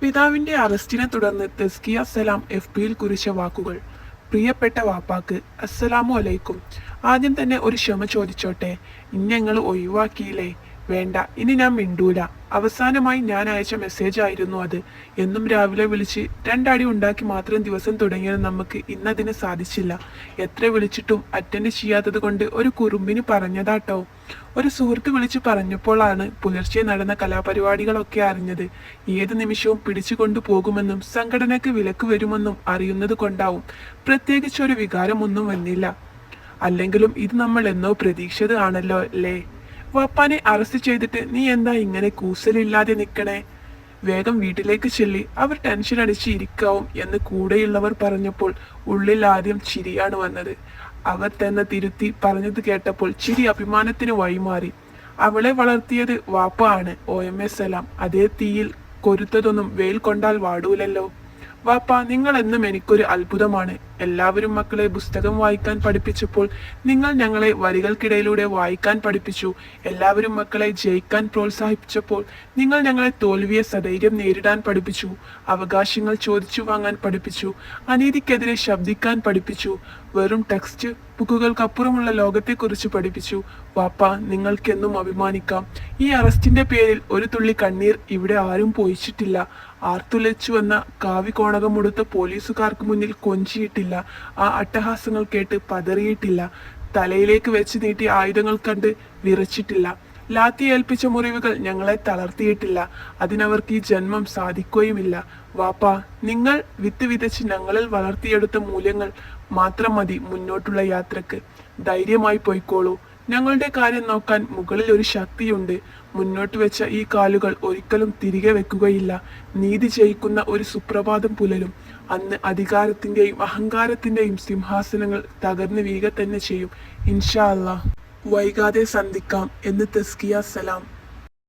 പിതാവിന്റെ അറസ്റ്റിനെ തുടർന്ന് തെസ്കിയ സലാം എഫ് പിയിൽ കുറിച്ച വാക്കുകൾ. പ്രിയപ്പെട്ട വാപ്പാക്ക് അസ്സലാമു അലൈക്കും. ആദ്യം തന്നെ ഒരു ക്ഷമ ചോദിച്ചോട്ടെ? ഇന്നങ്ങൾ ഒഴിവാക്കിയില്ലേ? വേണ്ട ഇനി ഞാൻ മിണ്ടൂല. അവസാനമായി ഞാൻ അയച്ച മെസ്സേജ് ആയിരുന്നു അത്. എന്നും രാവിലെ വിളിച്ച് രണ്ടടി ഉണ്ടാക്കി മാത്രം ദിവസം തുടങ്ങിയത് നമുക്ക് ഇന്നതിന് സാധിച്ചില്ല. എത്ര വിളിച്ചിട്ടും അറ്റൻഡ് ചെയ്യാത്തത് കൊണ്ട് ഒരു കുറുമ്പിന് പറഞ്ഞതാട്ടോ. ഒരു സുഹൃത്ത് വിളിച്ചു പറഞ്ഞപ്പോഴാണ് പുലർച്ചെ നടന്ന കലാപരിപാടികളൊക്കെ അറിഞ്ഞത്. ഏത് നിമിഷവും പിടിച്ചുകൊണ്ടു പോകുമെന്നും സംഘടനയ്ക്ക് വിലക്ക് വരുമെന്നും അറിയുന്നത് കൊണ്ടാവും പ്രത്യേകിച്ച് ഒരു വികാരമൊന്നും വന്നില്ല. അല്ലെങ്കിലും ഇത് നമ്മൾ എന്നോ പ്രതീക്ഷിച്ചത് ആണല്ലോ അല്ലേ? വാപ്പാനെ അറസ്റ്റ് ചെയ്തിട്ട് നീ എന്താ ഇങ്ങനെ കൂസലില്ലാതെ നിൽക്കണേ വേഗം വീട്ടിലേക്ക് ചെല്ലി അവർ ടെൻഷൻ അടിച്ച് ഇരിക്കാവും എന്ന് കൂടെയുള്ളവർ പറഞ്ഞപ്പോൾ ഉള്ളിൽ ആദ്യം ചിരിയാണ് വന്നത്. അവർ തന്നെ തിരുത്തി പറഞ്ഞത് കേട്ടപ്പോൾ ചിരി അഭിമാനത്തിന് വഴിമാറി. അവളെ വളർത്തിയത് വാപ്പ ആണ് ഒ എം എസ് സലാം അതേ തീയിൽ കൊരുത്തതൊന്നും വെയിൽ കൊണ്ടാൽ വാടൂലല്ലോ. വാപ്പ നിങ്ങൾ എന്നും എനിക്കൊരു അത്ഭുതമാണ്. എല്ലാവരും മക്കളെ പുസ്തകം വായിക്കാൻ പഠിപ്പിച്ചപ്പോൾ നിങ്ങൾ ഞങ്ങളെ വരികൾക്കിടയിലൂടെ വായിക്കാൻ പഠിപ്പിച്ചു. എല്ലാവരും മക്കളെ ജയിക്കാൻ പ്രോത്സാഹിപ്പിച്ചപ്പോൾ നിങ്ങൾ ഞങ്ങളെ തോൽവിയെ സധൈര്യം നേരിടാൻ പഠിപ്പിച്ചു. അവകാശങ്ങൾ ചോദിച്ചു വാങ്ങാൻ പഠിപ്പിച്ചു. അനീതിക്കെതിരെ ശബ്ദിക്കാൻ പഠിപ്പിച്ചു. വെറും ടെക്സ്റ്റ് ബുക്കുകൾക്കപ്പുറമുള്ള ലോകത്തെക്കുറിച്ച് പഠിപ്പിച്ചു. വാപ്പ നിങ്ങൾക്കെന്നും അഭിമാനിക്കാം. ഈ അറസ്റ്റിന്റെ പേരിൽ ഒരു തുള്ളി കണ്ണീർ ഇവിടെ ആരും പോയിച്ചിട്ടില്ല ആർത്തുലച്ചു വന്ന കാവികോണകമുടുത്ത പോലീസുകാർക്ക് മുന്നിൽ കൊഞ്ചിയിട്ടില്ല. ആ അട്ടഹാസങ്ങൾ കേട്ട് പതറിയിട്ടില്ല. തലയിലേക്ക് വെച്ച് നീട്ടി ആയുധങ്ങൾ കണ്ട് വിറച്ചിട്ടില്ല. ലാത്തി ഏൽപ്പിച്ച മുറിവുകൾ ഞങ്ങളെ തളർത്തിയിട്ടില്ല. അതിനവർക്ക് ഈ ജന്മം സാധിക്കുകയുമില്ല. വാപ്പ നിങ്ങൾ വിത്ത് വിതച്ച് ഞങ്ങളിൽ വളർത്തിയെടുത്ത മൂല്യങ്ങൾ മാത്രം മതി മുന്നോട്ടുള്ള യാത്രയ്ക്ക്. ധൈര്യമായി പോയിക്കോളൂ. ഞങ്ങളുടെ കാര്യം നോക്കാൻ മുകളിൽ ഒരു ശക്തിയുണ്ട്. മുന്നോട്ട് വെച്ച ഈ കാലുകൾ ഒരിക്കലും തിരികെ വെക്കുകയില്ല. നീതി ജയിക്കുന്ന ഒരു സുപ്രഭാതം പുലരും. അന്ന് അധികാരത്തിന്റെയും അഹങ്കാരത്തിന്റെയും സിംഹാസനങ്ങൾ തകർന്നു വീക തന്നെ ചെയ്യും. ഇൻഷാ അല്ലാ വൈകാതെ സന്ധിക്കാം എന്ന് തസ്കിയ സലാം.